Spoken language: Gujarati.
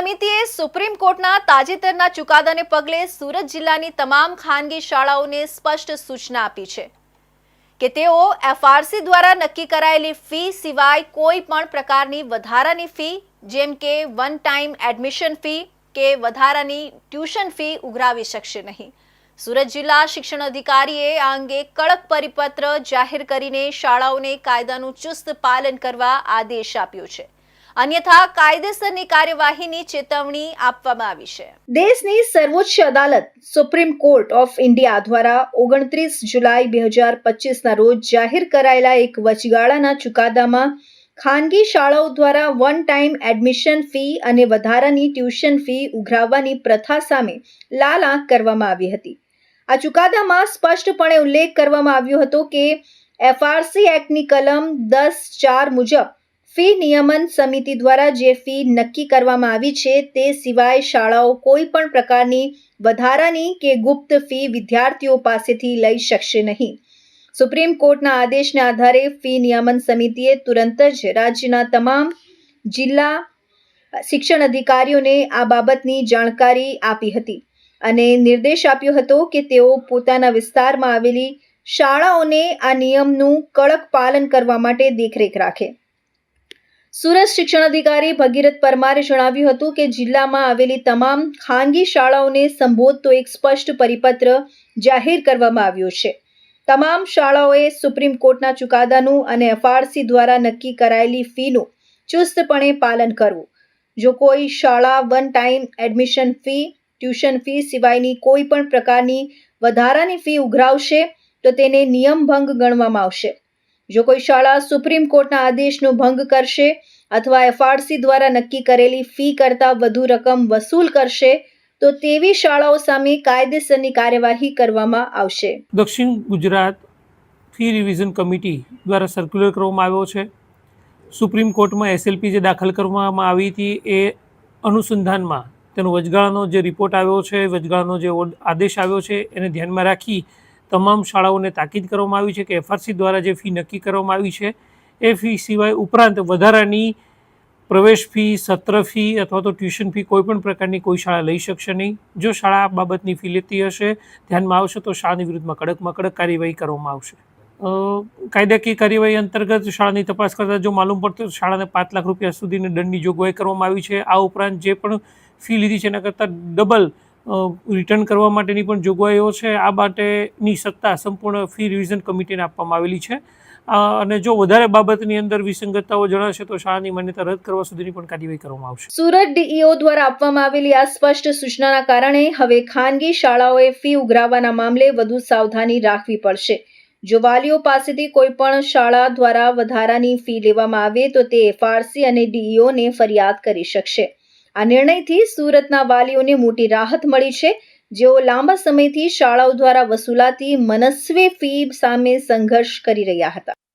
સમિતિએ સુપ્રીમ કોર્ટના તાજેતરના ચુકાદાને પગલે સુરત જિલ્લાની તમામ ખાનગી શાળાઓને સ્પષ્ટ સૂચના આપી છે કે તેઓ એફઆરસી દ્વારા નક્કી કરાયેલી ફી સિવાય કોઈ પણ પ્રકારની વધારાની ફી, જેમ કે વન ટાઈમ એડમિશન ફી કે વધારાની ટ્યુશન ફી ઉઘરાવી શકશે નહીં. સુરત જિલ્લા શિક્ષણ અધિકારીએ આ અંગે કડક પરિપત્ર જાહેર કરીને શાળાઓને કાયદાનું ચુસ્ત પાલન કરવા આદેશ આપ્યો છે. અન્યથા કાયદેસરની કાર્યવાહીની ચેતવણી આપવામાં આવી છે. દેશની સર્વોચ્ચ અદાલત, સુપ્રીમ કોર્ટ ઓફ ઇન્ડિયા દ્વારા ઓગણત્રીસ જુલાઈ બે હજાર પચીસના રોજ જાહેર કરાયેલા એક વચગાળાના ચુકાદામાં ખાનગી શાળાઓ દ્વારા વન ટાઈમ એડમિશન ફી અને વધારાની ટ્યુશન ફી ઉઘરાવવાની પ્રથા સામે લાલ આંખ કરવામાં આવી હતી. આ ચુકાદામાં સ્પષ્ટપણે ઉલ્લેખ કરવામાં આવ્યો હતો કે એફઆરસી એક્ટની કલમ દસ ચાર મુજબ ફી નિયમન સમિતિ દ્વારા જે ફી નક્કી કરવામાં આવી છે, તે સિવાય શાળાઓ કોઈ પણ પ્રકારની વધારાની કે ગુપ્ત ફી વિદ્યાર્થીઓ પાસેથી લઈ શકશે નહીં. સુપ્રીમ કોર્ટના આદેશને આધારે ફી નિયમન સમિતિએ તુરંત જ રાજ્યના તમામ જિલ્લા શિક્ષણ અધિકારીઓને આ બાબતની જાણકારી આપી હતી અને નિર્દેશ આપ્યો હતો કે તેઓ પોતાના વિસ્તારમાં આવેલી શાળાઓને આ નિયમનું કડક પાલન કરવા માટે દેખરેખ રાખે. સુરત શિક્ષણ અધિકારી ભગીરથ પરમારે જણાવ્યું હતું કે જિલ્લામાં આવેલી તમામ ખાનગી શાળાઓને સંબોધતો એક સ્પષ્ટ પરિપત્ર જાહેર કરવામાં આવ્યો છે. તમામ શાળાઓએ સુપ્રીમ કોર્ટના ચુકાદાનું અને એફઆરસી દ્વારા નક્કી કરાયેલી ફીનું ચુસ્તપણે પાલન કરવું. જો કોઈ શાળા one time admission fee tuition fee સિવાયની કોઈ પણ પ્રકારની વધારાની ફી ઉઘરાવશે, તો તેને નિયમભંગ ગણવામાં આવશે. જો કોઈ શાળા સુપ્રીમ કોર્ટના આદેશનો ભંગ કરશે અથવા એફઆરસી દ્વારા નક્કી કરેલી ફી કરતાં વધુ રકમ વસૂલ કરશે, તો તેવી શાળાઓ સામે કાયદેસરની કાર્યવાહી કરવામાં આવશે. દક્ષિણ ગુજરાત ફી રિવિઝન કમિટી દ્વારા સર્ક્યુલર કરવામાં આવ્યો છે. સુપ્રીમ કોર્ટમાં એસએલપી જે દાખલ કરવામાં આવી હતી એ અનુસંધાનમાં તેનો વચગાળાનો જે રિપોર્ટ આવ્યો છે, વચગાળાનો જે આદેશ આવ્યો છે, એને ધ્યાનમાં રાખી તમામ શાળાઓને તાકીદ કરવામાં આવી છે કે એફઆરસી દ્વારા જે ફી નક્કી કરવામાં આવી છે, એ ફી સિવાય ઉપરાંત વધારાની પ્રવેશ ફી, સત્ર ફી અથવા તો ટ્યુશન ફી કોઈપણ પ્રકારની કોઈ શાળા લઈ શકશે નહીં. જો શાળા આ બાબતની ફી લેતી હશે, ધ્યાનમાં આવશે તો શાળાની વિરુદ્ધમાં કડકમાં કડક કાર્યવાહી કરવામાં આવશે. કાયદાકીય કાર્યવાહી અંતર્ગત શાળાની તપાસ કરતાં જો માલુમ પડતો શાળાને પાંચ લાખ રૂપિયા સુધીની દંડની જોગવાઈ કરવામાં આવી છે. આ ઉપરાંત જે પણ ફી લીધી છે, એના કરતાં ડબલ રિટર્ન કરવા માટેની પણ જોગવાઈઓ છે. આ માટેની સત્તા સંપૂર્ણ ફી રિવિઝન કમિટીને આપવામાં આવેલી છે. અને જો વધારે બાબતની અંદર વિસંગતતાઓ જણાશે તો શાળાની માન્યતા રદ કરવા સુધીની પણ કાર્યવાહી કરવામાં આવશે. સુરત ડીઈઓ દ્વારા આપવામાં આવેલી આ સ્પષ્ટ સૂચનાના કારણે હવે ખાનગી શાળાઓએ ફી ઉઘરાવવાના મામલે વધુ સાવધાની રાખવી પડશે. જો વાલીઓ પાસેથી કોઈ પણ શાળા દ્વારા વધારાની ફી લેવામાં આવે તો તે એફઆરસી અને ડીઈઓને ફરિયાદ કરી શકશે. આ નિર્ણયથી સુરતના વાલીઓને મોટી રાહત મળી છે. જેઓ લાંબા સમયથી શાળાઓ દ્વારા વસૂલાતી મનસ્વી ફી સામે સંઘર્ષ કરી રહ્યા હતા.